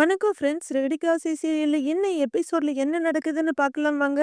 வணக்கம் ஃப்ரெண்ட்ஸ். ரெடிகாசி சீரியல்ல என்ன எபிசோட்ல என்ன நடக்குதுன்னு பார்க்கலாம் வாங்க.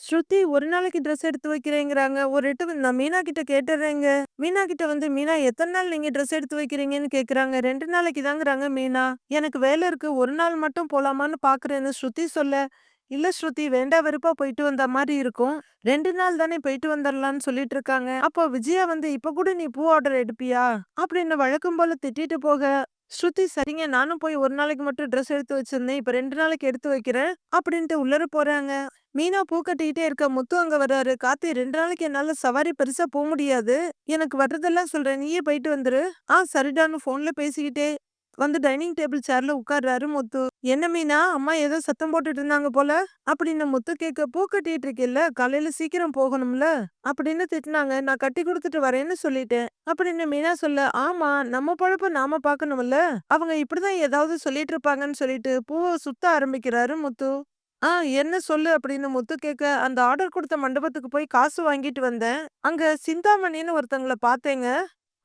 ஸ்ருதி ஒரு நாளைக்கு ட்ரெஸ் எடுத்து வைக்கிறேங்கிறாங்க. ஒரு எட்டு நான் மீனா கிட்ட கேட்டுறேங்க மீனா கிட்ட வந்து மீனா எத்தனை நாள் நீங்க ட்ரெஸ் எடுத்து வைக்கிறீங்கன்னு கேட்குறாங்க. ரெண்டு நாளைக்கு தாங்கிறாங்க மீனா. எனக்கு வேலை இருக்கு. ஒரு நாள் மட்டும் போலாமான்னு பார்க்குறேன்னு ஸ்ருதி சொல்ல, இல்ல ஸ்ருதி வேண்டா வெறுப்பா போயிட்டு வந்த மாதிரி இருக்கும். ரெண்டு நாள் தானே போயிட்டு வந்துரலான்னு சொல்லிட்டு இருக்காங்க. அப்போ விஜயா வந்து இப்ப கூட நீ பூ ஆர்டர் எடுப்பியா? அப்படின்னு வழக்கம் போல திட்டிட்டு போக, ஸ்ருதி சரிங்க நானும் போய் ஒரு நாளைக்கு மட்டும் ட்ரெஸ் எடுத்து வச்சிருந்தேன். இப்ப ரெண்டு நாளைக்கு எடுத்து வைக்கிறேன். அப்படின்ட்டு உள்ளர போறாங்க. மீனா பூ கட்டிக்கிட்டே இருக்க முத்து அங்க வர்றாரு. காத்தி ரெண்டு நாளைக்கு என்னால சவாரி பெருசா போக முடியாது. எனக்கு வர்றதெல்லாம் சொல்றேன். நீயே போயிட்டு வந்துரு. ஆ சரிடான்னு ஃபோன்ல பேசிக்கிட்டே வந்து டைனிங் டேபிள் சேர்ல உட்கார்றாரு முத்து. என்ன மீனா அம்மா ஏதோ சத்தம் போட்டுட்டு இருந்தாங்க போல அப்படின்னு முத்து கேட்க பூ கட்டிட்டு இருக்கேல்ல காலையில சீக்கிரம் போகணும்ல அப்படின்னு திட்டினாங்க. நான் கட்டி கொடுத்துட்டு வரேன்னு சொல்லிட்டேன். அப்படின்னு மீனா சொல்ல ஆமா நம்ம பொழப்ப நாம பார்க்கணும்ல. அவங்க இப்படிதான் ஏதாவது சொல்லிட்டு இருப்பாங்கன்னு சொல்லிட்டு பூவை சுத்த ஆரம்பிக்கிறாரு முத்து. ஆ என்ன சொல்லு அப்படின்னு முத்து கேட்க அந்த ஆர்டர் கொடுத்த மண்டபத்துக்கு போய் காசு வாங்கிட்டு வந்தேன். அங்க சிந்தாமணின்னு ஒருத்தங்களை பார்த்தேங்க.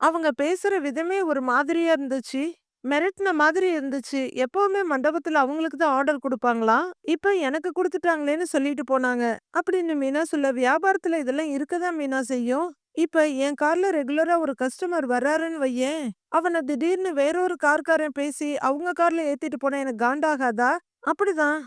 அவங்க பேசுற விதமே ஒரு மாதிரியா இருந்துச்சு. மிரட்டுன மாதிரி இருந்துச்சு. எப்பவுமே மண்டபத்துல அவங்களுக்கு தான் ஆர்டர் கொடுப்பாங்களாம் இப்ப எனக்கு குடுத்துட்டாங்களேன்னு சொல்லிட்டு போனாங்க. அப்படின்னு மீனா சொல்ல வியாபாரத்துல இதெல்லாம் இருக்கதான் மீனா செய்யும். இப்ப என் கார்ல ரெகுலரா ஒரு கஸ்டமர் வர்றாருன்னு வையேன். அவனை திடீர்னு வேறொரு கார்காரன் பேசி அவங்க கார்ல ஏத்திட்டு போனா எனக்கு காண்டாகாதா? அப்படிதான்.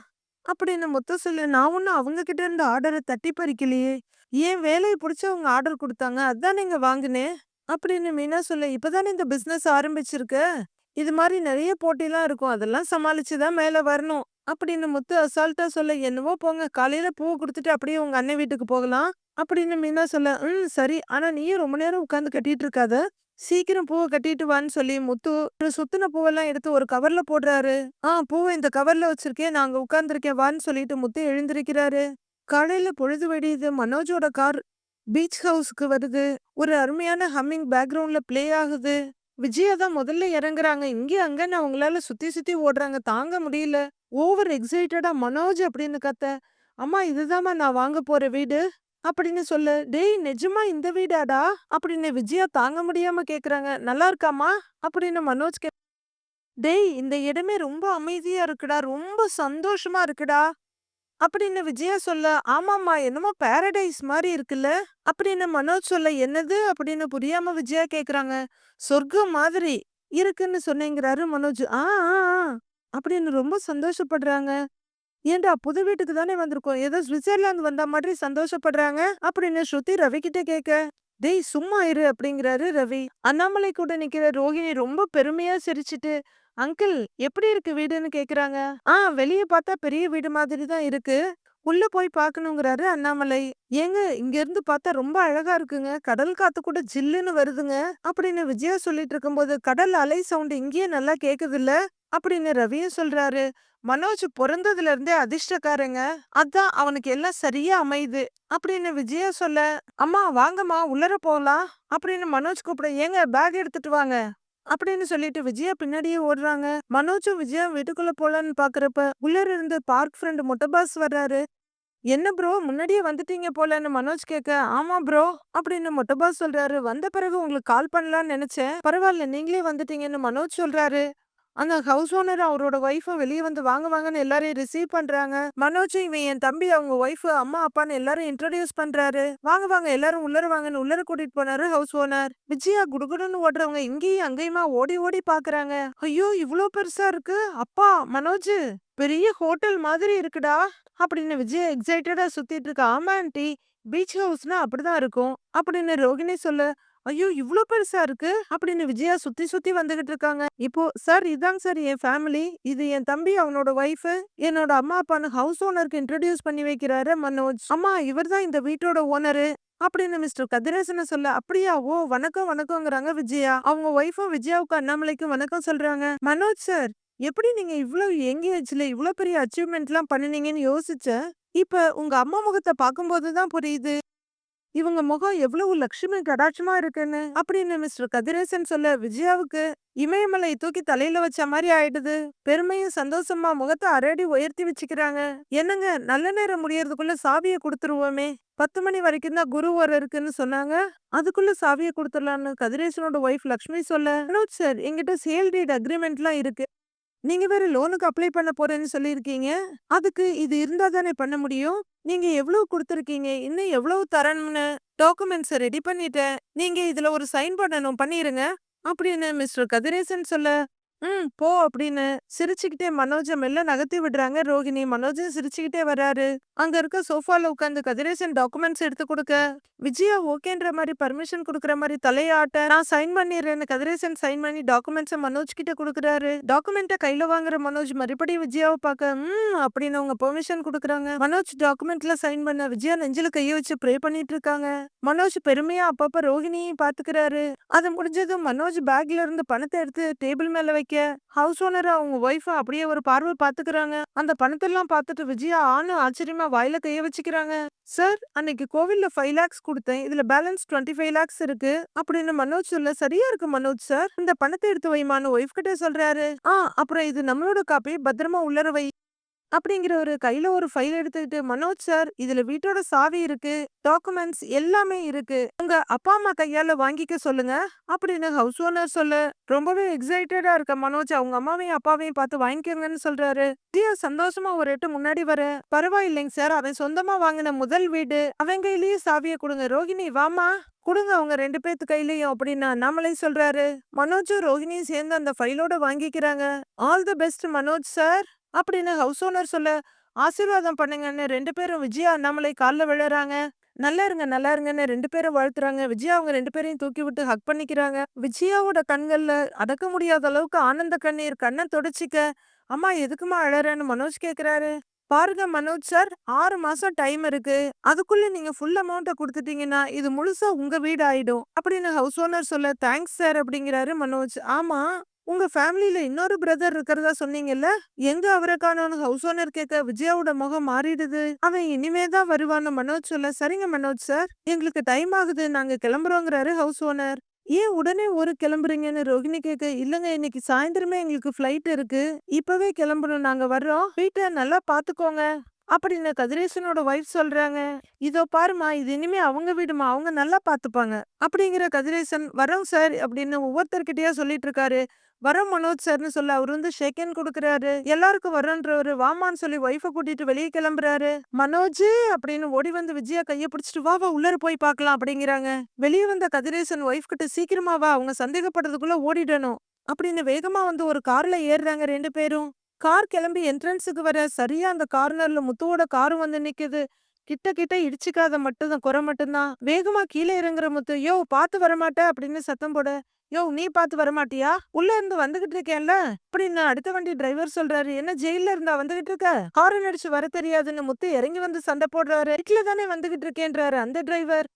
அப்படின்னு மொத்தம் சொல்லு நான் ஒண்ணும் அவங்க கிட்ட இருந்து ஆர்டரை தட்டி பறிக்கலையே. ஏன் வேலையை பிடிச்சு அவங்க ஆர்டர் கொடுத்தாங்க. அதான் நீங்க வாங்கினேன். அப்படின்னு மீனா சொல்ல இப்பதானே இந்த பிசினஸ் ஆரம்பிச்சிருக்க. இது மாதிரி நிறைய போட்டிலாம் இருக்கும். அதெல்லாம் சமாளிச்சு தான் மேல வரணும். அப்படின்னு முத்து அசால்ட்டா சொல்ல என்னவோ போங்க காலையில பூ குடுத்துட்டு அப்படியே உங்க அண்ணன் வீட்டுக்கு போகலாம். அப்படின்னு மீனா சொல்ல ம் சரி ஆனா நீயும் ரொம்ப நேரம் உட்காந்து கட்டிட்டு இருக்காத. சீக்கிரம் பூவை கட்டிட்டு வான்னு சொல்லி முத்து சுத்தின பூவெல்லாம் எடுத்து ஒரு கவர்ல போடுறாரு. ஆ பூவை இந்த கவர்ல வச்சிருக்கேன். நாங்க உட்காந்துருக்கேன் வான்னு சொல்லிட்டு முத்து எழுந்திருக்கிறாரு. காலையில பொழுது வெடியுது. மனோஜோட கார் பீச் ஹவுஸ்க்கு வருது. ஒரு அருமையான ஹம்மிங் பேக்ரவுண்ட்ல ப்ளே ஆகுது. விஜயா தான் முதல்ல இறங்குறாங்க. இங்க அங்கன்னு அவங்களால சுத்தி சுத்தி ஓடுறாங்க. தாங்க முடியல. ஓவர் எக்ஸைட்டடா மனோஜ் அப்படின்னு கத்த, அம்மா இதுதாம்மா நான் வாங்க போற வீடு அப்படின்னு சொல்லு டேய் நிஜமா இந்த வீடாடா? அப்படின்னு விஜயா தாங்க முடியாம கேக்குறாங்க. நல்லா இருக்காம்மா? அப்படின்னு மனோஜ் கே டேய் இந்த இடமே ரொம்ப அமைதியா இருக்குடா. ரொம்ப சந்தோஷமா இருக்குடா. அப்படின்னு விஜயா சொல்ல, ஆமாம்மா என்னமோ பாரடைஸ் மாதிரி இருக்குல்ல? அப்படின்னு மனோஜ் சொல்ல, என்னது? அப்படின்னு புரியாம விஜயா கேக்குறாங்க. சொர்க்கம் மாதிரி இருக்குன்னு சொன்னேங்கிறாரு மனோஜ். ஆ ஆ ஆ அப்படின்னு ரொம்ப சந்தோஷப்படுறாங்க. ஏன்டா புது வீட்டுக்கு தானே வந்திருக்கோம். ஏதோ சுவிட்சர்லாந்து வந்த மாதிரி சந்தோஷப்படுறாங்க அப்படின்னு ஸ்ருதி ரவி கிட்ட கேட்க, டேய் சும்மா இரு அப்படிங்கிறாரு ரவி. அண்ணாமலை கூட நிக்கிற ரோஹிணி ரொம்ப பெருமையா சிரிச்சிட்டு, அங்கிள் எப்படி இருக்கு வீடுன்னு கேக்குறாங்க. ஆ வெளிய பார்த்தா பெரிய வீடு மாதிரி தான் இருக்கு. உள்ள போய் பாக்கணுங்கிறாரு அண்ணாமலை. ஏங்க இங்க இருந்து பார்த்தா ரொம்ப அழகா இருக்குங்க. கடல் காத்து கூட ஜில்லுன்னு வருதுங்க. அப்படின்னு விஜயா சொல்லிட்டு இருக்கும்போது கடல் அலை சவுண்ட் இங்கேயே நல்லா கேக்குதுல்ல? அப்படின்னு ரவியும் சொல்றாரு. மனோஜ் பொறந்ததுல இருந்தே அதிர்ஷ்டக்காரங்க. அதான் அவனுக்கு எல்லாம் சரியா அமையுது. அப்படின்னு விஜயா சொல்ல, அம்மா வாங்கம்மா உள்ளர போலாம். அப்படின்னு மனோஜ் கூப்பிட ஏங்க பேக் எடுத்துட்டு வாங்க. அப்படின்னு சொல்லிட்டு விஜயா பின்னாடியே ஓடுறாங்க. மனோஜும் விஜயா வீட்டுக்குள்ள போலான்னு பாக்குறப்ப உள்ளர இருந்து பார்க் ஃப்ரெண்ட் முட்டபாஸ் வர்றாரு. என்ன ப்ரோ முன்னாடியே வந்துட்டீங்க போலன்னு மனோஜ் கேட்க, ஆமா ப்ரோ அப்படின்னு மொட்டபாஸ் சொல்றாரு. வந்த பிறகு உங்களுக்கு கால் பண்ணலாம்னு நினைச்சேன். பரவாயில்ல நீங்களே வந்துட்டீங்கன்னு மனோஜ் சொல்றாரு. அந்த ஹவுஸ் ஓனர் அவரோட ஒய்ஃபை வெளியே வந்து வாங்க வாங்கன்னு எல்லாரையும் ரிசீவ் பண்றாங்க. மனோஜ் இவன் என் தம்பி அவங்க ஒய்ஃப் அம்மா அப்பான்னு எல்லாரும் இன்ட்ரடியூஸ் பண்றாரு. வாங்க வாங்க எல்லாரும் உள்ளர வாங்கன்னு உள்ளர கூட்டிட்டு போனாரு ஹவுஸ் ஓனர். விஜயா குடுகுடுன்னு ஓடுறவங்க இங்கேயும் அங்கேயுமா ஓடி ஓடி பாக்குறாங்க. ஐயோ இவ்வளோ பெருசா இருக்கு. அப்பா மனோஜ் பெரிய ஹோட்டல் மாதிரி இருக்குடா அப்படின்னு விஜயா எக்ஸைட்டடா சுத்திட்டு இருக்கா. ஆமா ஆண்டி பீச் ஹவுஸ்னா அப்படிதான் இருக்கும் அப்படின்னு ரோகிணி சொல்ல ஐயோ இவ்வளோ பெருசா இருக்கு அப்படின்னு விஜயா சுத்தி சுத்தி வந்துகிட்டு இருக்காங்க. இப்போ சார் இதாங்க சார் என் ஃபேமிலி. இது என் தம்பி அவனோட ஒய்ஃப் என்னோட அம்மா அப்பான்னு ஹவுஸ் ஓனருக்கு இன்ட்ரடியூஸ் பண்ணி வைக்கிறாரு மனோஜ். அம்மா இவர்தான் இந்த வீட்டோட ஓனரு. அப்படின்னு மிஸ்டர் கதிரேசனை சொல்ல அப்படியா ஓ வணக்கம் வணக்கங்கிறாங்க விஜயா. அவங்க ஒய்ஃபும் விஜயாவுக்கு அண்ணாமலைக்கும் வணக்கம் சொல்றாங்க. மனோஜ் சார் எப்படி நீங்க இவ்வளவு யங் ஏஜ்ல இவ்ளோ பெரிய அச்சீவ்மெண்ட்லாம் பண்ணினீங்கன்னு யோசிச்ச இப்ப உங்க அம்மா முகத்தை பார்க்கும்போது தான் புரியுது. இவங்க முகம் எவ்வளவு லட்சுமி கடாட்சமா இருக்குன்னு அப்படின்னு மிஸ்டர் கதிரேசன் சொல்ல விஜயாவுக்கு இமயமலை தூக்கி தலையில வச்ச மாதிரி ஆயிடுது. பெருமையும் சந்தோஷமா முகத்தை அரடி உயர்த்தி வச்சுக்கிறாங்க. என்னங்க நல்ல நேரம் முடியறதுக்குள்ள சாவியை கொடுத்துருவோமே. பத்து மணி வரைக்கும் தான் குரு வர இருக்குன்னு சொன்னாங்க. அதுக்குள்ள சாவியை கொடுத்துடலான்னு கதிரேசனோட ஒய்ஃப் லக்ஷ்மி சொல்ல, சார் எங்கிட்ட சேல் டீட் அக்ரிமெண்ட்லாம் இருக்கு. நீங்க வேற லோனுக்கு அப்ளை பண்ண போறேன்னு சொல்லியிருக்கீங்க. அதுக்கு இது இருந்தா தானே பண்ண முடியும். நீங்க எவ்வளவு கொடுத்துருக்கீங்க இன்னும் எவ்வளவு தரணும்னு டாக்குமெண்ட்ஸ ரெடி பண்ணிட்டேன். நீங்க இதுல ஒரு சைன் பண்ணணும் பண்ணிருங்க. அப்படின்னு மிஸ்டர் கதிரேசன் சொல்ல, ம் போ அப்படின்னு சிரிச்சுக்கிட்டே மனோஜ மெல்ல நகர்த்தி விடுறாங்க ரோகிணி. மனோஜும் சிரிச்சுக்கிட்டே வராரு. அங்க இருக்க சோஃபால உட்காந்து கதிரேசன் டாக்குமெண்ட்ஸ் எடுத்து கொடுக்க விஜயா ஓகேன்ற மாதிரி பர்மிஷன் கொடுக்குற மாதிரி தலையாட்ட, நான் சைன் பண்ணிடுறேன்னு கதிரேசன் சைன் பண்ணி டாக்குமெண்ட்ஸை மனோஜ் கிட்ட கொடுக்குறாரு டாக்குமெண்ட்டை கையில வாங்குற மனோஜ் மறுபடியும் விஜயாவை பார்க்க, ம் அப்படின்னு அவங்க பெர்மிஷன் கொடுக்குறாங்க மனோஜ் டாக்குமெண்ட்ல சைன் பண்ண விஜயா நெஞ்சில கையை வச்சு ப்ரே பண்ணிட்டு இருக்காங்க. மனோஜ் பெருமையா அப்பப்ப ரோகிணியையும் பாத்துக்கிறாரு. அது முடிஞ்சதும் மனோஜ் பேக்ல இருந்து பணத்தை எடுத்து டேபிள் மேல வைக்க, ஹவுஸ் ஓனர் அவங்க ஒய்ஃப அப்படியே ஒரு பார்வை பாத்துக்கிறாங்க. அந்த பணத்தெல்லாம் பார்த்துட்டு விஜயா ஆனு ஆச்சரியமா வாயில கைய வச்சுக்கிறாங்க. சார் அன்னைக்கு கோவில்ல ஃபைவ் லேக்ஸ் கொடுத்தேன் இதுல பேலன்ஸ் 25 லேக்ஸ் இருக்கு. அப்படின்னு மனோஜ் சொல்ல, சரியா இருக்கு மனோஜ் சார். இந்த பணத்தை எடுத்து வைமான்னு ஒய்ஃப் கிட்ட சொல்றாரு. ஆ அப்புறம் இது நம்மளோட காப்பி பத்திரமா உள்ளர வை. அப்படிங்கிற ஒரு கையில ஒரு ஃபைல் எடுத்துக்கிட்டு, மனோஜ் சார் இதுல வீட்டோட சாவி இருக்கு. டாக்குமெண்ட்ஸ் எல்லாமே இருக்கு. உங்க அப்பா அம்மா கையால வாங்கிக்க சொல்லுங்க. அப்படின்னு ஹவுஸ் ஓனர் சொல்ல, ரொம்பவே எக்ஸைட்டடா இருக்க மனோஜ் அவங்க அம்மாவையும் அப்பாவையும் பார்த்து வாங்கிக்கோங்கன்னு சொல்றாரு. விஜயா சந்தோஷமா ஒரு எட்டு முன்னாடி வர, பரவாயில்லைங்க சார் அவன் சொந்தமா வாங்கின முதல் வீடு. அவன் கையிலயே சாவியை கொடுங்க ரோஹிணி வாம்மா. கொடுங்க அவங்க ரெண்டு பேத்து கையிலையும் அப்படின்னு அண்ணாமலை சொல்றாரு. மனோஜும் ரோகிணியும் சேர்ந்து அந்த ஃபைலோட வாங்கிக்கிறாங்க. All the best Manoj sir. அப்படின்னு ஹவுஸ் ஓனர் சொல்ல, ஆசீர்வாதம் பண்ணுங்கன்னு ரெண்டு பேரும் விஜயா, அண்ணாமலை காலில் விழறாங்க. நல்லா இருங்க நல்லா இருங்கன்னு ரெண்டு பேரும் வாழ்த்துறாங்க. விஜயா அவங்க ரெண்டு பேரையும் தூக்கி விட்டு ஹக் பண்ணிக்கிறாங்க. விஜயாவோட கண்கள்ல அடக்க முடியாத அளவுக்கு ஆனந்த கண்ணீர் கண்ணை தொடச்சிக்க, அம்மா எதுக்குமா அழறன்னு மனோஜ் கேக்குறாரு. பாருங்க மனோஜ் சார் ஆறு மாசம் டைம் இருக்கு. அதுக்குள்ள நீங்க ஃபுல் அமௌண்ட்டை கொடுத்துட்டீங்கன்னா இது முழுசா உங்க வீடு ஆயிடும். அப்படின்னு ஹவுஸ் ஓனர் சொல்ல, தேங்க்ஸ் சார் அப்படிங்கிறாரு மனோஜ். ஆமா உங்க ஃபேமிலியில் இன்னொரு பிரதர் இருக்கிறதா சொன்னீங்கல்ல? எங்க அவரை காணோம்னு ஹவுஸ் ஓனர் கேட்க விஜயாவோட முகம் மாறிடுது. அவன் இனிமே தான் வருவான்னு மனோஜ் சொல்ல, சரிங்க மனோஜ் சார். எங்களுக்கு டைம் ஆகுது நாங்க கிளம்புறோங்கிறாரு ஹவுஸ் ஓனர். ஏன் உடனே ஒரு கிளம்புறீங்கன்னு ரோகிணி கேட்க, இல்லைங்க இன்னைக்கு சாயந்தரமே எங்களுக்கு ஃப்ளைட் இருக்கு. இப்பவே கிளம்பணும் நாங்க வர்றோம். வீட்டை நல்லா பாத்துக்கோங்க. அப்படின்னு கதிரேசனோட ஒய்ஃப் சொல்றாங்க. இதோ பாரும்மா இது இனிமே அவங்க வீடுமா. அவங்க நல்லா பாத்துப்பாங்க. அப்படிங்கிற கதிரேசன், வரோம் சார் அப்படின்னு ஒவ்வொருத்தர்கிட்டயா சொல்லிட்டு இருக்காரு. வரம் மனோஜ் சார்னு சொல்ல அவர் வந்து ஷேக் ஹேண்ட் குடுக்குறாரு. எல்லாருக்கும் வர்றோன்றவரு வாமான்னு சொல்லி ஒய்ஃப கூட்டிட்டு வெளியே கிளம்புறாரு. மனோஜ் அப்படின்னு ஓடி வந்து விஜயா கைய பிடிச்சிட்டு வா வா உள்ளர போய் பார்க்கலாம் அப்படிங்கிறாங்க. வெளியே வந்த கதிரேசன் ஒய்ஃப் கிட்ட சீக்கிரமா வா அவங்க சந்தேகப்படுறதுக்குள்ள ஓடிடணும். அப்படின்னு வேகமா வந்து ஒரு கார்ல ஏறுறாங்க ரெண்டு பேரும். கார் கிளம்பி என்ட்ரன்ஸுக்கு வர, சரியா அந்த கார்னர்ல முத்துவோட காரும் வந்து நிக்குது. கிட்ட கிட்ட இடிச்சுக்காத மட்டும் தான் குறை மட்டும்தான். வேகமா கீழ இறங்குற முத்து, யோ பாத்து வரமாட்ட அப்படின்னு சத்தம் போட, யோ நீ பாத்து வரமாட்டியா? உள்ள இருந்து வந்துகிட்டு இருக்கேன்ல. அப்படின்னு அடுத்த வண்டி டிரைவர் சொல்றாரு. என்ன ஜெயில்ல இருந்தா வந்துகிட்டு இருக்க? ஹாரன் அடிச்சு வர தெரியாதுன்னு முத்து இறங்கி வந்து சண்டை போடுறாரு. ரைட்ல தானே வந்துகிட்டு இருக்கேன்றாரு அந்த டிரைவர்.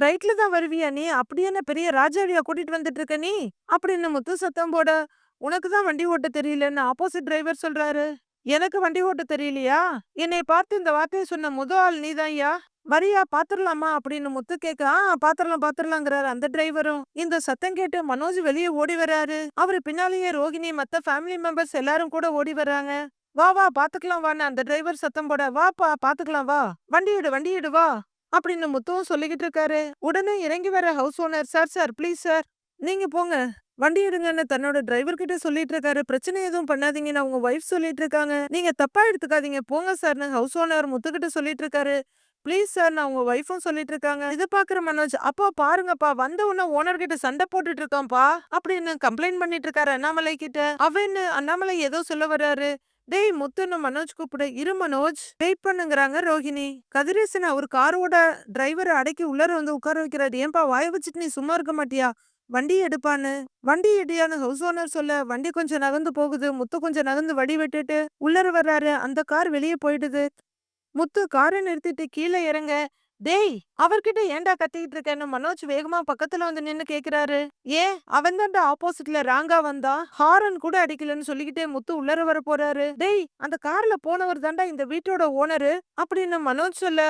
ரைட்ல தான் வருவியா நீ? அப்படி என்ன பெரிய ராஜாவியா கூட்டிட்டு வந்துட்டு இருக்க நீ? அப்படின்னு முத்து சத்தம் போட, உனக்கு தான் வண்டி ஓட்ட தெரியலன்னு ஆப்போசிட் டிரைவர் சொல்றாரு. எனக்கு வண்டி ஓட்ட தெரியலையா? என்னை பார்த்து இந்த வார்த்தைய சொன்ன முத ஆள் நீதான்யா. வரியா பாத்துரலாமா அப்படின்னு முத்து கேட்க, ஆ பாத்துரலாம் பாத்துரலாங்கிறாரு அந்த டிரைவரும். இந்த சத்தம் கேட்டு மனோஜ் வெளியே ஓடி வராரு. அவரு பின்னாலேயே ரோகிணி மத்த ஃபேமிலி மெம்பர்ஸ் எல்லாரும் கூட ஓடி வர்றாங்க வா வா பாத்துக்கலாம் வான்னு அந்த டிரைவர் சத்தம் போட, வாப்பா பாத்துக்கலாம் வா. வண்டியிடு வண்டியிடு வா. அப்படின்னு முத்துவும் சொல்லிக்கிட்டு இருக்காரு. உடனே இறங்கி வர house owner, sir sir please sir. நீங்க போங்க. வண்டி எடுங்கன்னு தன்னோட டிரைவர் கிட்ட சொல்லிட்டு இருக்காரு. பிரச்சனை எதுவும் பண்ணாதீங்கன்னு அவங்க ஒய்ஃப் சொல்லிட்டு இருக்காங்க. நீங்க தப்பா எடுத்துக்காதீங்க போங்க சார்னு ஹவுஸ் ஓனர் முத்துக்கிட்ட சொல்லிட்டு இருக்காரு. ப்ளீஸ் சார் நான் உங்க ஒய்ஃபும் சொல்லிட்டு இருக்காங்க. இது பாக்குற மனோஜ், அப்பா பாருங்கப்பா வந்த உடனே ஓனர் கிட்ட சண்டை போட்டுட்டு இருக்கான்ப்பா. அப்படின்னு கம்ப்ளைண்ட் பண்ணிட்டு இருக்காரு அண்ணாமலை கிட்ட. அவன்னு அண்ணாமலை ஏதோ சொல்ல வர்றாரு. டேய் முத்துன்னு மனோஜ் கூப்பிட, இரு மனோஜ் வெயிட் பண்ணுங்கறாங்க ரோஹிணி கதிரேசன் அவர் காரோட டிரைவரை அடக்கி உள்ளர வந்து உட்கார வைக்கிறாரு. ஏன்பா வாய வச்சுட்டு நீ சும்மா இருக்க மாட்டியா? வண்டி எடுப்பான்னு. வண்டி எடியான்னு ஹவுஸ் ஓனர் சொல்ல, வண்டி கொஞ்சம் நகர்ந்து போகுது. முத்து கொஞ்சம் நகர்ந்து வடி வெட்டுட்டு உள்ளர வர்றாரு. அந்த கார் வெளியே போயிடுது. முத்து காரை நிறுத்திட்டு கீழ இறங்க, டேய் அவர்கிட்ட ஏன்டா கத்திக்கிட்டு இருக்கேன்னு மனோஜ் வேகமா பக்கத்துல வந்து நின்னு கேக்குறாரு. ஏன் அவன் தான்டா ஆப்போசிட்ல ராங்கா வந்தா ஹாரன் கூட அடிக்கலன்னு சொல்லிக்கிட்டே முத்து உள்ளர வர போறாரு. டேய் அந்த கார்ல போனவர் தான்டா இந்த வீட்டோட ஓனரு அப்படின்னு மனோஜ் சொல்ல,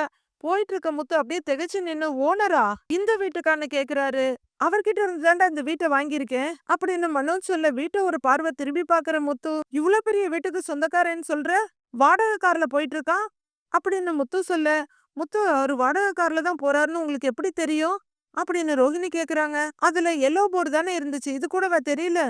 போயிட்டு இருக்க முத்து அப்படியே திகைச்சு நின்னு ஓனரா? இந்த வீட்டுக்கான்னு கேக்குறாரு. அவர்கிட்ட இருந்து தாண்டா இந்த வீட்டை வாங்கியிருக்கேன் அப்படின்னு மனோஜ் சொல்ல வீட்டை ஒரு பார்வை திரும்பி பாக்குற முத்து இவ்வளவு பெரிய வீட்டுக்கு சொந்தக்காரன்னு சொல்ற வாடகை கார்ல போயிட்டு இருக்கான் அப்படின்னு முத்து சொல்ல முத்து அவர் வாடகை கார்ல தான் போறாருன்னு உங்களுக்கு எப்படி தெரியும்? அப்படின்னு ரோகிணி கேக்குறாங்க. அதுல எல்லோ போர்டு தானே இருந்துச்சு இது கூடவா தெரியல?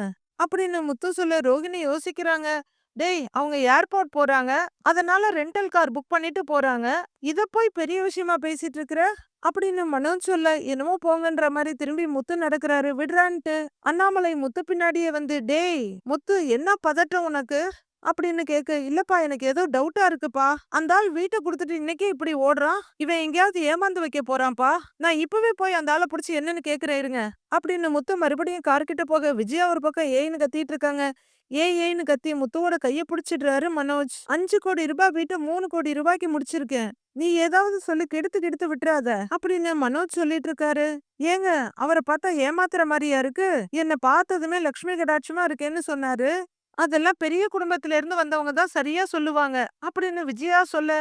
அப்படின்னு முத்து சொல்ல ரோகிணி யோசிக்கிறாங்க. டேய் அவங்க ஏர்போர்ட் போறாங்க அதனால ரெண்டல் கார் புக் பண்ணிட்டு போறாங்க. இத போய் பெரிய விஷயமா பேசிட்டு இருக்கிற? அப்படின்னு மனோஜ் சொல்ல என்னமோ போங்கன்ற மாதிரி திரும்பி முத்து நடக்கிறாரு விடுறான்ட்டு. அண்ணாமலை முத்து பின்னாடியே வந்து டேய் முத்து என்ன பதட்டம் உனக்கு? அப்படின்னு கேக்கு இல்லப்பா எனக்கு ஏதோ டவுட்டா இருக்குப்பா. அந்த ஆள் வீட்டை கொடுத்துட்டு இன்னைக்கே இப்படி ஓடுறான். இவன் எங்கேயாவது ஏமாந்து வைக்க போறான்ப்பா. நான் இப்பவே போய் அந்த ஆளை புடிச்சு என்னன்னு கேக்குறேன் இருங்க. அப்படின்னு முத்து மறுபடியும் கார்கிட்ட போக விஜயா ஒரு பக்கம் ஏன்னு கத்திட்டு இருக்காங்க. ஏ ஏன்னு கத்தி முத்துவோட கைய பிடிச்சிடுறாரு மனோஜ். அஞ்சு கோடி ரூபாய் வீட்டை மூணு கோடி ரூபாய்க்கு முடிச்சிருக்கேன். நீ ஏதாவது சொல்லி கெடுத்து கெடுத்து விட்டுறாத. அப்படின்னு மனோஜ் சொல்லிட்டு இருக்காரு. ஏங்க அவரை பார்த்தா ஏமாத்துற மாதிரியா இருக்கு? என்ன பார்த்ததுமே லக்ஷ்மி கடாட்சமா இருக்கேன்னு சொன்னாரு. அதெல்லாம் பெரிய குடும்பத்துல இருந்து வந்தவங்க தான் சரியா சொல்லுவாங்க. அப்படின்னு விஜயா சொல்ல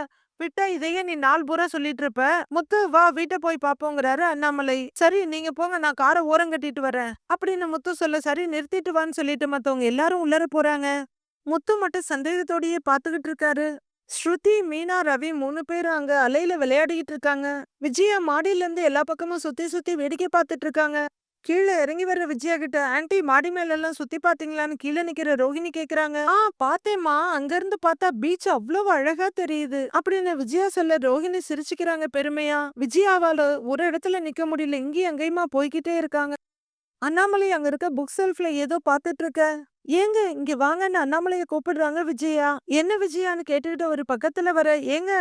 விட்டா இதையே நீ நாள் பூரா சொல்லிட்டு இருப்ப. முத்து வா வீட்டை போய் பாப்போங்கிறாரு அண்ணாமலை. சரி நீங்க போங்க நான் காரை ஓரம் கட்டிட்டு வரேன். அப்படின்னு முத்து சொல்ல சரி நிறுத்திட்டு வான்னு சொல்லிட்டு மத்தவங்க எல்லாரும் உள்ளர போறாங்க. முத்து மட்டும் சந்தேகத்தோடயே பாத்துக்கிட்டு இருக்காரு. ஸ்ருதி மீனா ரவி மூணு பேரும் அங்க அலையில விளையாடிட்டு இருக்காங்க. விஜயா மாடியில இருந்து எல்லா பக்கமும் சுத்தி சுத்தி வேடிக்கை பார்த்துட்டு இருக்காங்க. கீழே இறங்கி வர்ற விஜயா கிட்ட ஆன்ட்டி மாடி மேல எல்லாம் சுத்தி பாத்தீங்களான்னு கீழே நிக்கிற ரோஹிணி கேக்குறாங்க. ஆ பாத்தேமா அங்க இருந்து பார்த்தா பீச் அவ்வளவு அழகா தெரியுது. அப்படின்னு விஜயா சொல்ல ரோஹிணி சிரிச்சுக்கிறாங்க பெருமையா. விஜயாவால ஒரு இடத்துல நிக்க முடியல. இங்கேயும் அங்கேயுமா போய்கிட்டே இருக்காங்க. அண்ணாமலை அங்க இருக்க புக் செல்ஃப்ல ஏதோ பாத்துட்டு இருக்க. ஏங்க இங்க வாங்கன்னு அண்ணாமலைய கூப்பிடுறாங்க விஜயா. என்ன விஜயான்னு கேட்டுக்கிட்டு ஒரு பக்கத்துல வர. ஏங்க?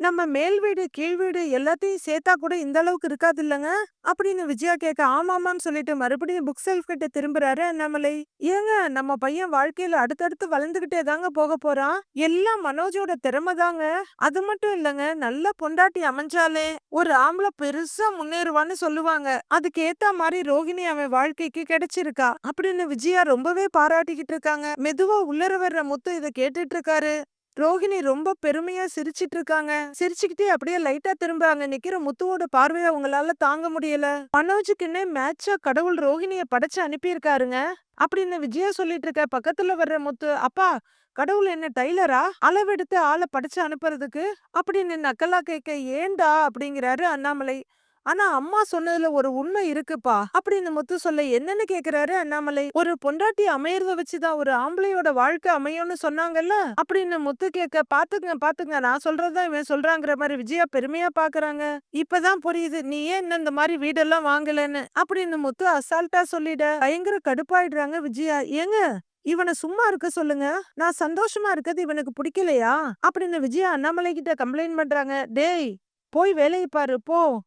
நம்ம மேல் வீடு கீழ் வீடு எல்லாத்தையும் சேர்த்தா கூட இந்த அளவுக்கு இருக்காது இல்லைங்க? அப்படின்னு விஜயா கேட்க ஆமாமான்னு சொல்லிட்டு மறுபடியும் புக் செல்ஃப் கிட்ட திரும்புறாரு அண்ணாமலை. ஏங்க நம்ம பையன் வாழ்க்கையில அடுத்தடுத்து வளர்ந்துகிட்டே தாங்க போக போறான். எல்லாம் மனோஜோட திறமை தாங்க. அது மட்டும் இல்லைங்க நல்ல பொண்டாட்டி அமைஞ்சாலே ஒரு ஆம்பளை பெருசா முன்னேறுவான்னு சொல்லுவாங்க. அதுக்கு ஏத்த மாதிரி ரோகிணி அவன் வாழ்க்கைக்கு கிடைச்சிருக்கா. அப்படின்னு விஜயா ரொம்பவே பாராட்டிக்கிட்டு இருக்காங்க. மெதுவா உள்ளர வர்ற முத்து இதை கேட்டுட்டு இருக்காரு. ரோஹிணி ரொம்ப பெருமையா சிரிச்சிட்டு இருக்காங்க சிரிச்சுக்கிட்டே அப்படியே லைட்டா திரும்ப அங்க நிக்கிற முத்துவோட பார்வைய அவங்களால தாங்க முடியல. மனோஜுக்குன்னே மேட்சா கடவுள் ரோஹிணிய படைச்சு அனுப்பியிருக்காருங்க. அப்படின்னு விஜயா சொல்லிட்டு இருக்க பக்கத்துல வர்ற முத்து அப்பா கடவுள் என்ன டைலரா? அளவெடுத்து ஆளை படைச்சு அனுப்புறதுக்கு? அப்படின்னு நக்கலா கேட்க ஏண்டா அப்படிங்கிறாரு அண்ணாமலை. ஆனா அம்மா சொன்னதுல ஒரு உண்மை இருக்குப்பா. அப்படின்னு முத்து சொல்ல என்னன்னு கேக்குறாரு அண்ணாமலை. ஒரு பொண்டாட்டி அமையறத வச்சுதான் ஒரு ஆம்பளையோட வாழ்க்கை அமையும்னு சொன்னாங்கல்ல? அப்படின்னு முத்து கேட்க பாத்துங்க பாத்துங்க நான் சொல்றதுதான் இவன் சொல்றாங்கிற மாதிரி விஜயா பெருமையா பாக்குறாங்க. இப்பதான் புரியுது. நீ ஏன் இன்னும் இந்த மாதிரி வீடெல்லாம் வாங்கலன்னு? அப்படின்னு முத்து அசால்ட்டா சொல்லிட பயங்கர கடுப்பாயிடுறாங்க விஜயா. ஏங்க இவனை சும்மா இருக்க சொல்லுங்க. நான் சந்தோஷமா இருக்கிறது இவனுக்கு பிடிக்கலையா? அப்படின்னு விஜயா அண்ணாமலை கிட்ட கம்ப்ளைண்ட் பண்றாங்க. டேய் போய் வேலையை பாரு போ.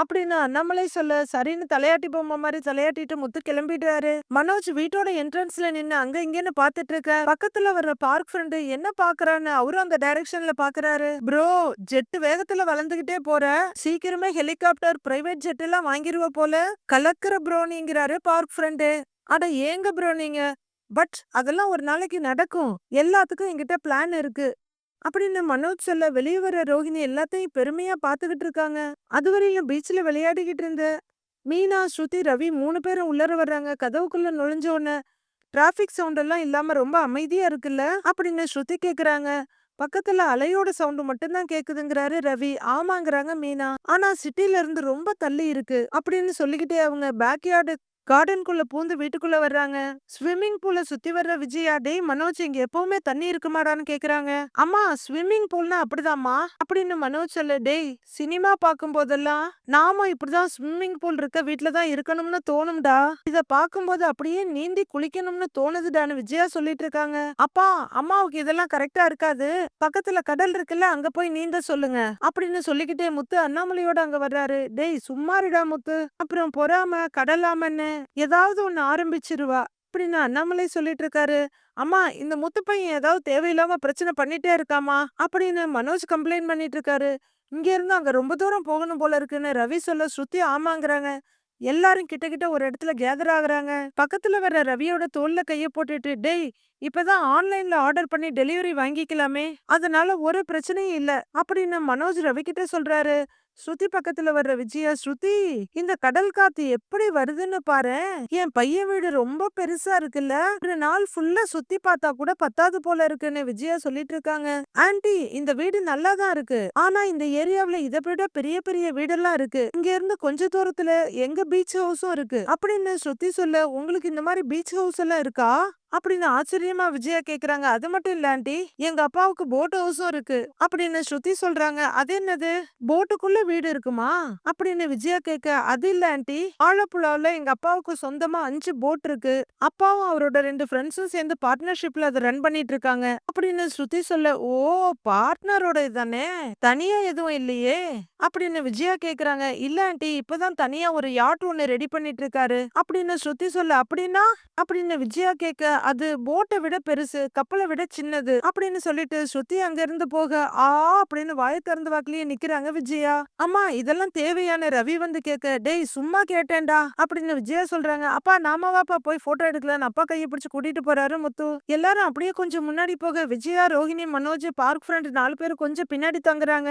அப்படின்னா அண்ணாமலை சொல்ல சரின்னு தலையாட்டி பொம்மை மாதிரி தலையாட்டிட்டு முத்து கிளம்பிட்டாரு. மனோஜ் வீட்டோட என்ட்ரன்ஸ்ல நின்னு அங்க இங்கன்னு பாத்துட்டு இருக்க பக்கத்துல வர்ற பார்க் ஃப்ரெண்டு என்ன பாக்குறான்னு அவரும் அந்த டைரக்ஷன்ல பாக்குறாரு. ப்ரோ ஜெட் வேகத்துல வளர்ந்துகிட்டே போற. சீக்கிரமே ஹெலிகாப்டர் பிரைவேட் ஜெட் எல்லாம் வாங்கிருவ போல. கலக்குற ப்ரோனிங்கிறாரு பார்க் ஃப்ரெண்டு. அட ஏங்க ப்ரோ நீங்க? பட் அதெல்லாம் ஒரு நாளைக்கு நடக்கும். எல்லாத்துக்கும் என்கிட்ட பிளான் இருக்கு. அப்படின்னு மனோஜ் சொல்ல வெளியே வர ரோஹிணி எல்லாத்தையும் பெருமையா பாத்துக்கிட்டு இருக்காங்க. அதுவரையும் பீச்ல விளையாடிக்கிட்டு இருந்த மீனா ஸ்ருதி ரவி மூணு பேரும் உள்ளர வர்றாங்க. கதவுக்குள்ள நுழைஞ்ச உடனே டிராஃபிக் சவுண்ட் எல்லாம் இல்லாம ரொம்ப அமைதியா இருக்குல்ல? அப்படின்னு ஸ்ருதி கேக்குறாங்க. பக்கத்துல அலையோட சவுண்டு மட்டும்தான் கேக்குதுங்கிறாரு ரவி. ஆமாங்கிறாங்க மீனா. ஆனா சிட்டில இருந்து ரொம்ப தள்ளி இருக்கு அப்படின்னு சொல்லிக்கிட்டே அவங்க பேக்யார்டு கார்டனுக்குள்ள பூந்து வீட்டுக்குள்ள வர்றாங்க. ஸ்விம்மிங் பூல சுத்தி வர்ற விஜயா டேய் மனோஜ் இங்க எப்பவுமே தண்ணி இருக்குமாடான்னு கேக்குறாங்க. அம்மா ஸ்விம்மிங் பூல்னா அப்படிதாம்மா? அப்படின்னு மனோஜ் சொல்ல டேய் சினிமா பார்க்கும் போதெல்லாம் நாம இப்படிதான் ஸ்விம்மிங் பூல் இருக்க வீட்டுல தான் இருக்கணும்னு தோணும்டா. இத பார்க்கும்போது அப்படியே நீந்தி குளிக்கணும்னு தோணுதுடான்னு விஜயா சொல்லிட்டு இருக்காங்க. அப்பா அம்மாவுக்கு இதெல்லாம் கரெக்டா இருக்காது. பக்கத்துல கடல் இருக்குல்ல அங்க போய் நீந்த சொல்லுங்க. அப்படின்னு சொல்லிக்கிட்டே முத்து அண்ணாமலையோட அங்க வர்றாரு. டேய் சும்மாருடா முத்து. அப்புறம் பொறாம கடலாமன்னு ஏதாவது ஒண்ணு ஆரம்பிச்சிருவா. அப்படின்னு அண்ணாமலை சொல்லிட்டு இருக்காரு அம்மா இந்த முத்து பையன் ஏதாவது தேவையில்லாம பிரச்சனை பண்ணிட்டே இருக்காமா அப்படின்னு மனோஜ் கம்ப்ளைண்ட் பண்ணிட்டு இருக்காரு இங்க இருந்து அங்க ரொம்ப தூரம் போகணும் போல இருக்குன்னு ரவி சொல்ல ஸ்ருதி ஆமாங்கிறாங்க. எல்லாரும் கிட்ட கிட்ட ஒரு இடத்துல கேதர் ஆகுறாங்க. பக்கத்துல வர ரவியோட தோல்ல கைய போட்டுட்டு டேய் இப்பதான் ஆன்லைன்ல ஆர்டர் பண்ணி டெலிவரி வாங்கிக்கலாமே அதனால ஒரு பிரச்சனையும் இல்ல அப்படின்னு மனோஜ் ரவி கிட்ட சொல்றாரு. ஸ்ருதி பக்கத்துல வர்ற விஜயா ஸ்ருதி இந்த கடல் காத்து எப்படி வருதுன்னு பாரு. என் பையன் வீடு ரொம்ப பெருசா இருக்குல்ல. ஒரு நாள் ஃபுல்லா சுத்தி பார்த்தா கூட பத்தாது போல இருக்குன்னு விஜயா சொல்லிட்டு இருக்காங்க. ஆன்ட்டி இந்த வீடு நல்லா தான் இருக்கு. ஆனா இந்த ஏரியாவில இதை விட பெரிய பெரிய வீடெல்லாம் இருக்கு. இங்க இருந்து கொஞ்ச தூரத்துல எங்க பீச் ஹவுஸும் இருக்கு. அப்படின்னு ஸ்ருதி சொல்ல உங்களுக்கு இந்த மாதிரி பீச் ஹவுஸ் எல்லாம் இருக்கா? அப்படின்னு ஆச்சரியமா விஜயா கேக்குறாங்க. அது மட்டும் இல்ல ஆண்டி எங்க அப்பாவுக்கு போட் ஹவுஸும் இருக்கு. அப்படின்னு ஸ்ருதி சொல்றாங்க. அது என்னது? போட்டுக்குள்ள வீடு இருக்குமா? அப்படின்னு விஜயா கேட்க அது இல்ல ஆண்டி. ஆலப்புழாவுல எங்க அப்பாவுக்கு சொந்தமா அஞ்சு போட் இருக்கு. அப்பாவும் அவரோட ரெண்டு ஃப்ரெண்ட்ஸும் சேர்ந்து பார்ட்னர்ஷிப்ல அதை ரன் பண்ணிட்டு இருக்காங்க. அப்படின்னு ஸ்ருதி சொல்ல ஓ பார்ட்னரோட தானே தனியா எதுவும் இல்லையே? அப்படின்னு விஜயா கேக்குறாங்க. இல்ல ஆண்டி இப்பதான் தனியா ஒரு யாட் ஒண்ணு ரெடி பண்ணிட்டு இருக்காரு. அப்படின்னு ஸ்ருதி சொல்ல அப்படின்னா? அப்படின்னு விஜயா கேட்க அது போட்டை விட பெருசு கப்பலை விட சின்னது அப்படின்னு சொல்லிட்டு ஸ்ருதி அங்க இருந்து போக ஆ அப்படின்னு வாய திறந்து வாக்கிலேயே நிக்கிறாங்க விஜயா. அம்மா இதெல்லாம் தேவையான ரவி வந்து கேட்க டேய் சும்மா கேட்டேன்டா அப்படின்னு விஜயா சொல்றாங்க. அப்பா நாம வாப்பா போய் போட்டோ எடுக்கலாம்னு அப்பா கையை பிடிச்சு கூட்டிட்டு போறாரு முத்து. எல்லாரும் அப்படியே கொஞ்சம் முன்னாடி போக விஜயா ரோஹிணி மனோஜ் பார்க் ஃப்ரெண்ட் நாலு பேர் கொஞ்சம் பின்னாடி தங்குறாங்க.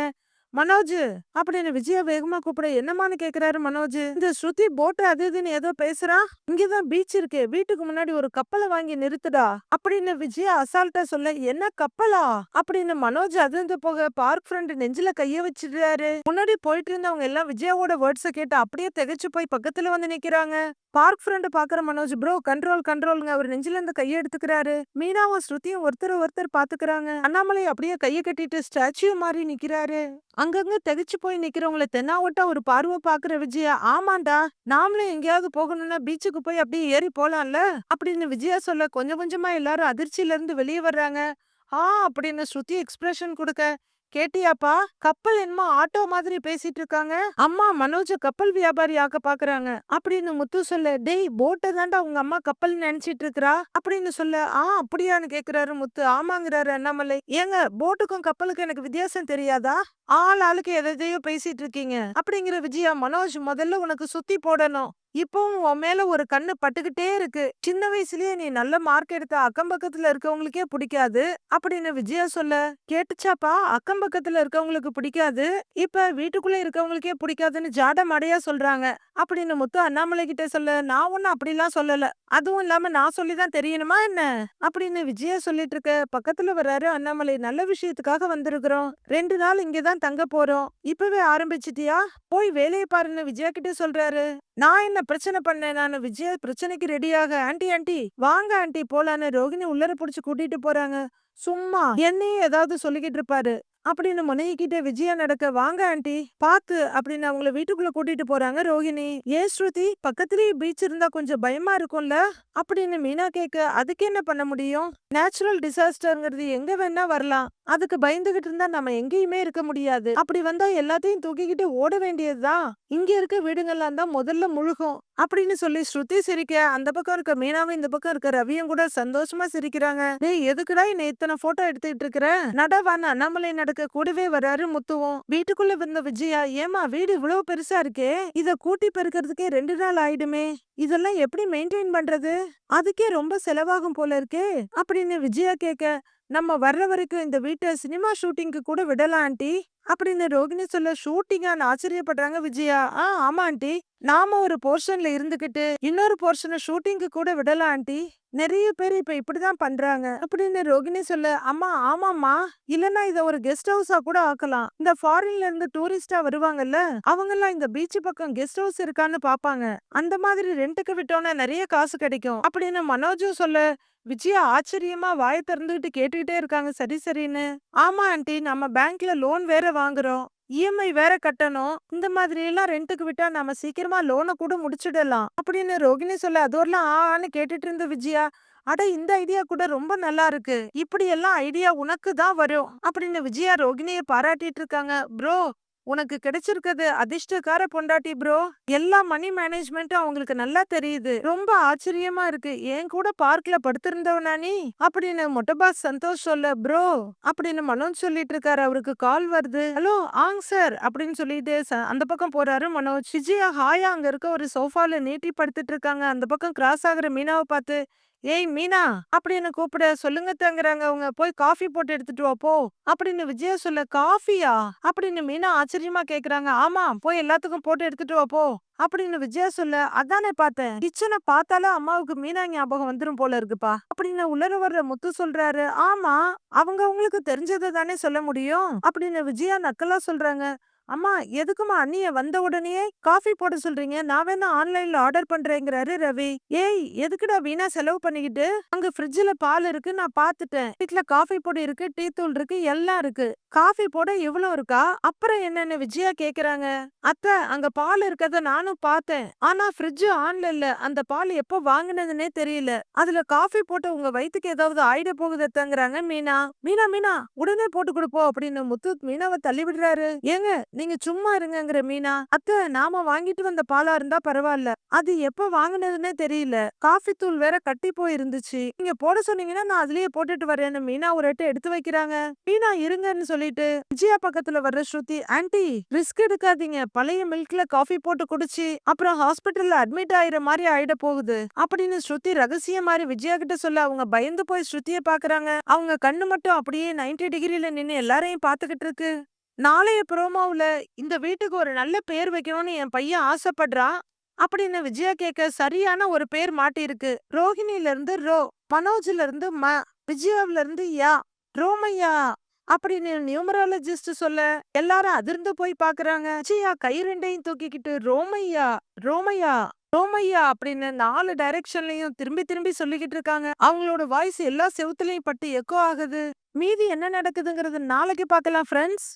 மனோஜ் அப்படின்னு விஜய வேகமா கூப்பிட என்னமான்னு கேக்குறாரு மனோஜ். இந்த ஸ்ருதி போட்டு அது இதுன்னு ஏதோ பேசுறா. இங்கதான் பீச் இருக்கு வீட்டுக்கு முன்னாடி ஒரு கப்பலை வாங்கி நிறுத்துடா. அப்படின்னு விஜய அசால்ட்டா சொல்ல என்ன கப்பலா? அப்படின்னு மனோஜ் அதிர்ந்து போக பார்க் ஃப்ரெண்ட் நெஞ்சில கைய வச்சிடுறாரு. முன்னாடி போயிட்டு இருந்தவங்க எல்லாம் விஜயாவோட வேர்ட்ஸ கேட்டு அப்படியே திகைச்சு போய் பக்கத்துல வந்து நிக்கிறாங்க. பார்க் ஃப்ரெண்ட் பாக்குற மனோஜ் ப்ரோ கண்ட்ரோல் கண்ட்ரோல்ங்க அவர் நெஞ்சில இருந்து கையை எடுத்துக்கிறாரு. மீனாவும் ஸ்ருதியும் ஒருத்தர் ஒருத்தர் பாத்துக்கிறாங்க. அண்ணாமலை அப்படியே கையை கட்டிட்டு ஸ்டாச்சு மாதிரி நிக்கிறாரு. அங்கங்க திகைச்சு போய் நிக்கிறவங்கள தென்னாவட்டா ஒரு பார்வை பாக்குற விஜயா ஆமாண்டா நாமளும் எங்கேயாவது போகணும்னா பீச்சுக்கு போய் அப்படியே ஏறி போலாம்ல அப்படின்னு விஜயா சொல்ல கொஞ்சம் கொஞ்சமா எல்லாரும் அதிர்ச்சியில இருந்து வெளியே வர்றாங்க. ஆ அப்படின்னு ஸ்ருதி எக்ஸ்பிரஷன் கொடுக்க கேட்டியாப்பா? கப்பல் என்னமோ ஆட்டோ மாதிரி பேசிட்டு இருக்காங்க. அம்மா மனோஜ கப்பல் வியாபாரி ஆக்க பாக்குறாங்க. அப்படின்னு முத்து சொல்ல டேய் போட்டை தாண்டா உங்க அம்மா கப்பல் நினைச்சிட்டு இருக்கிறா? அப்படின்னு சொல்ல ஆ அப்படியான்னு கேக்குறாரு முத்து. ஆமாங்கிறாரு அண்ணாமலை. ஏங்க போட்டுக்கும் கப்பலுக்கும் எனக்கு வித்தியாசம் தெரியாதா? ஆள் ஆளுக்கு எதையோ பேசிட்டு இருக்கீங்க. அப்படிங்கிற விஜயா மனோஜ் முதல்ல உனக்கு சுத்தி போடணும். இப்பவும் உன் மேல ஒரு கண்ணு பட்டுக்கிட்டே இருக்கு. சின்ன வயசுலயே நீ நல்ல மார்க் எடுத்த அக்கம் பக்கத்துல இருக்கவங்களுக்கே பிடிக்காது. அப்படின்னு விஜயா சொல்ல கேட்டுச்சாப்பா அக்கம் பக்கத்துல இருக்கவங்களுக்கு பிடிக்காது. இப்ப வீட்டுக்குள்ள இருக்கவங்களுக்கே பிடிக்காதுன்னு ஜாட மடையா சொல்றாங்க. அப்படின்னு முத்து அண்ணாமலை கிட்ட சொல்ல நான் ஒன்னும் அப்படிலாம் சொல்லல. அதுவும் இல்லாம நான் சொல்லிதான் தெரியணுமா என்ன? அப்படின்னு விஜயா சொல்லிட்டு இருக்க பக்கத்துல வர்றாரு அண்ணாமலை. நல்ல விஷயத்துக்காக வந்திருக்கிறோம். ரெண்டு நாள் இங்கதான் தங்க போறோம். இப்பவே ஆரம்பிச்சிட்டியா? போய் வேலையை பாருன்னு விஜயா கிட்ட சொல்றாரு. நான் என்ன பிரச்சனை பண்ணேன் நான். விஜயா பிரச்சனைக்கு ரெடியாக. ஆன்டி ஆன்டி வாங்க ஆன்டி போலான்னு. ரோகிணி உள்ளர புடிச்சு கூட்டிட்டு போறாங்க. சும்மா என்னையே ஏதாவது சொல்லிக்கிட்டு இருப்பாரு. அப்படின்னு முனைகிட்ட விஜயா நடக்க வாங்க ஆண்டி பாத்து அப்படின்னு அவங்கள வீட்டுக்குள்ள கூட்டிட்டு போறாங்க ரோஹிணி. ஏ ஸ்ருதி பக்கத்துலயே பீச் இருந்தா கொஞ்சம் பயமா இருக்கும்ல? அப்படின்னு மீனா கேக்க அதுக்கு என்ன பண்ண முடியும்? நேச்சுரல் டிசாஸ்டர்ங்கிறது எங்க வேணா வரலாம். அதுக்கு பயந்துகிட்டு இருந்தா நம்ம எங்கேயுமே இருக்க முடியாது. அப்படி வந்தா எல்லாத்தையும் தூக்கிக்கிட்டு ஓட வேண்டியதுதான் இங்க இருக்க வீடுங்கள்லாம் தான் முதல்ல முழுகும். அப்படின்னு சொல்லி ஸ்ருதி சிரிக்க அந்த பக்கம் இருக்க மீனாவும் இந்த பக்கம் இருக்க ரவியும் கூட சந்தோஷமா சிரிக்கிறாங்க. டேய் எதுக்குடா என்ன இத்தனை போட்டோ எடுத்துக்கிட்டு இருக்கிற? நடவான அண்ணாமலை நடக்க கூடவே வராரு முத்துவும். வீட்டுக்குள்ள வந்த விஜயா ஏமா வீடு இவ்வளவு பெருசா இருக்கே இத கூட்டி பெருக்கிறதுக்கே ரெண்டு நாள் ஆயிடுமே இதெல்லாம் எப்படி மெயின்டைன் பண்றது? அதுக்கே ரொம்ப செலவாகும் போல இருக்கே அப்படின்னு விஜயா கேக்க நம்ம வர்ற வரைக்கும் இந்த வீட்டை சினிமா ஷூட்டிங்க்கு கூட விடலாம் ஆண்டி அப்படின்னு ரோகிணி சொல்ல ஷூட்டிங்கான்னு ஆச்சரியப்படுறாங்க விஜயா. ஆ ஆமா ஆண்டி. நாம ஒரு போர்ஷன்ல இருந்துகிட்டு இன்னொரு போர்ஷனை ஷூட்டிங்க்கு கூட விடலாம் ஆண்டி. நிறைய பேர் இப்ப இப்படிதான் பண்றாங்க. அப்படின்னு ரோகிணி சொல்ல அம்மா ஆமாம்மா. இல்லனா இத ஒரு கெஸ்ட் ஹவுஸா கூட ஆக்கலாம். இந்த ஃபாரின்ல இருந்து டூரிஸ்டா வருவாங்கல்ல அவங்க எல்லாம் இந்த பீச் பக்கம் கெஸ்ட் ஹவுஸ் இருக்கான்னு பாப்பாங்க. அந்த மாதிரி ரெண்டுக்கு விட்டோம்னா நிறைய காசு கிடைக்கும். அப்படின்னு மனோஜும் சொல்ல விஜயா ஆச்சரியமா வாய திறந்துகிட்டு கேட்டுக்கிட்டே இருக்காங்க. சரி சரின்னு. ஆமா ஆண்டி. நம்ம பேங்க்ல லோன் வேற வாங்குறோம். இஎம்ஐ வேற கட்டணும். இந்த மாதிரி எல்லாம் ரெண்டுக்கு விட்டா நம்ம சீக்கிரமா லோனை கூட முடிச்சிடலாம். அப்படின்னு ரோகிணி சொல்ல அதோரெல்லாம் ஆன்னு கேட்டுட்டு இருந்த விஜயா அட இந்த ஐடியா கூட ரொம்ப நல்லா இருக்கு. இப்படி எல்லாம் ஐடியா உனக்கு தான் வரும். அப்படின்னு விஜயா ரோகிணிய பாராட்டிட்டு இருக்காங்க. ப்ரோ உனக்கு கிடைச்சிருக்கிறது அதிர்ஷ்டக்கார பொண்டாட்டி ப்ரோ எல்லா மணி மேனேஜ்மெண்ட்டும் அவங்களுக்கு நல்லா தெரியுது. ரொம்ப ஆச்சரியமா இருக்கு. என் கூட பார்க்ல படுத்திருந்தவனா நீ? அப்படின்னு மொட்டபாஸ் சந்தோஷ் சொல்ல ப்ரோ அப்படின்னு மனோஜ் சொல்லிட்டு இருக்காரு. அவருக்கு கால் வருது. ஹலோ ஆங் சார் அப்படின்னு சொல்லிட்டு ச- அந்த பக்கம் போறாரு மனோஜ். விஜயா ஹாயா அங்க இருக்க ஒரு சோஃபால நீட்டி படுத்துட்டு இருக்காங்க. அந்த பக்கம் கிராஸ் ஆகுற மீனாவை பார்த்து ஏய் மீனா அப்படின்னு கூப்பிட? சொல்லுங்க தங்குறாங்க. அவங்க போய் காஃபி போட்டு எடுத்துட்டு வா போ. அப்படின்னு விஜயா சொல்ல காஃபியா? அப்படின்னு மீனா ஆச்சரியமா கேக்குறாங்க. ஆமா போய் எல்லாத்துக்கும் போட்டு எடுத்துட்டு வா போ. அப்படின்னு விஜயா சொல்ல அதானே பார்த்தேன். கிச்சனை பார்த்தாலே அம்மாவுக்கு மீனா ஞாபகம் வந்துரும் போல இருக்குப்பா. அப்படின்னு உள்ளர வர்ற முத்து சொல்றாரு. ஆமா அவங்க அவங்களுக்கு தெரிஞ்சதை தானே சொல்ல முடியும்? அப்படின்னு விஜயா நக்கலா சொல்றாங்க. அம்மா எதுக்கும்மா அண்ணிய வந்த உடனேயே காஃபி போட சொல்றீங்க? நான் வேணா ஆன்லைன்ல ஆர்டர் பண்றேங்கிறாரு ரவி. ஏய் எதுக்குடா வீணா செலவு பண்ணிக்கிட்டு? அங்க ஃப்ரிட்ஜ்ல பால் இருக்கு நான் பாத்துட்டேன். வீட்டுல காஃபி பொடி இருக்கு டீ தூள் இருக்கு எல்லாம் இருக்கு. காஃபி போட இவ்வளவு இருக்கா? அப்புறம் என்னன்னு விஜயா கேக்குறாங்க. அத்தை அங்க பால் இருக்கத நானும் பார்த்தேன் ஆனா ஃப்ரிட்ஜ் ஆன்ல இல்ல அந்த பால் எப்போ வாங்கினதுன்னே தெரியல. அதுல காஃபி போட்டு உங்க வயிற்றுக்கு ஏதாவது ஆயிட போகுது எத்தங்கிறாங்க மீனா. மீனா மீனா உடனே போட்டு கொடுப்போம் அப்படின்னு முத்து மீனாவை தள்ளி விடுறாரு. ஏங்க நீங்க சும்மா இருங்கங்கிற மீனா அத்தை நாம வாங்கிட்டு வந்த பாலா இருந்தா பரவாயில்ல அது எப்ப வாங்கினதுன்னே தெரியல. காஃபி தூள் வேற கட்டி போய் இருந்துச்சு நீங்க போட சொன்னீங்கன்னா நான் அதுலயே போட்டுட்டு வரேன்னு மீனா ஒரு எட்டு எடுத்து வைக்கிறாங்க. மீனா இருங்கன்னு சொல்லிட்டு விஜயா பக்கத்துல வர்ற ஸ்ருதி ஆன்ட்டி ரிஸ்க் எடுக்காதீங்க. பழைய மில்க்ல காஃபி போட்டு குடிச்சு அப்புறம் ஹாஸ்பிட்டல்ல அட்மிட் ஆயிர மாதிரி ஆயிட போகுது. அப்படின்னு ஸ்ருதி ரகசிய மாதிரி விஜயா கிட்ட சொல்ல அவங்க பயந்து போய் ஸ்ருதிய பாக்குறாங்க. அவங்க கண்ணு மட்டும் அப்படியே 90 டிகிரில நின்னு எல்லாரையும் பாத்துக்கிட்டு இருக்கு. நாளைய ப்ரோமோவில் இந்த வீட்டுக்கு ஒரு நல்ல பேர் வைக்கணும்னு என் பையன் ஆசைப்படுறான். அப்படின்னு விஜயா கேட்க சரியான ஒரு பேர் மாட்டியிருக்கு. ரோஹிணில இருந்து ரோ மனோஜ்ல இருந்து ம விஜயாவில இருந்து யா ரோமையா அப்படின்னு நியூமராலஜிஸ்ட் சொல்ல எல்லாரும் அதிர்ந்து போய் பாக்குறாங்க. விஜயா கை ரெண்டையும் தூக்கிக்கிட்டு ரோமையா ரோமையா ரோமையா அப்படின்னு நாலு டைரக்ஷன்லயும் திரும்பி திரும்பி சொல்லிக்கிட்டு இருக்காங்க. அவங்களோட வாய்ஸ் எல்லா செவுத்துலயும் பட்டு எக்கோ ஆகுது. மீதி என்ன நடக்குதுங்கிறது நாளைக்கு பார்க்கலாம் ஃப்ரெண்ட்ஸ்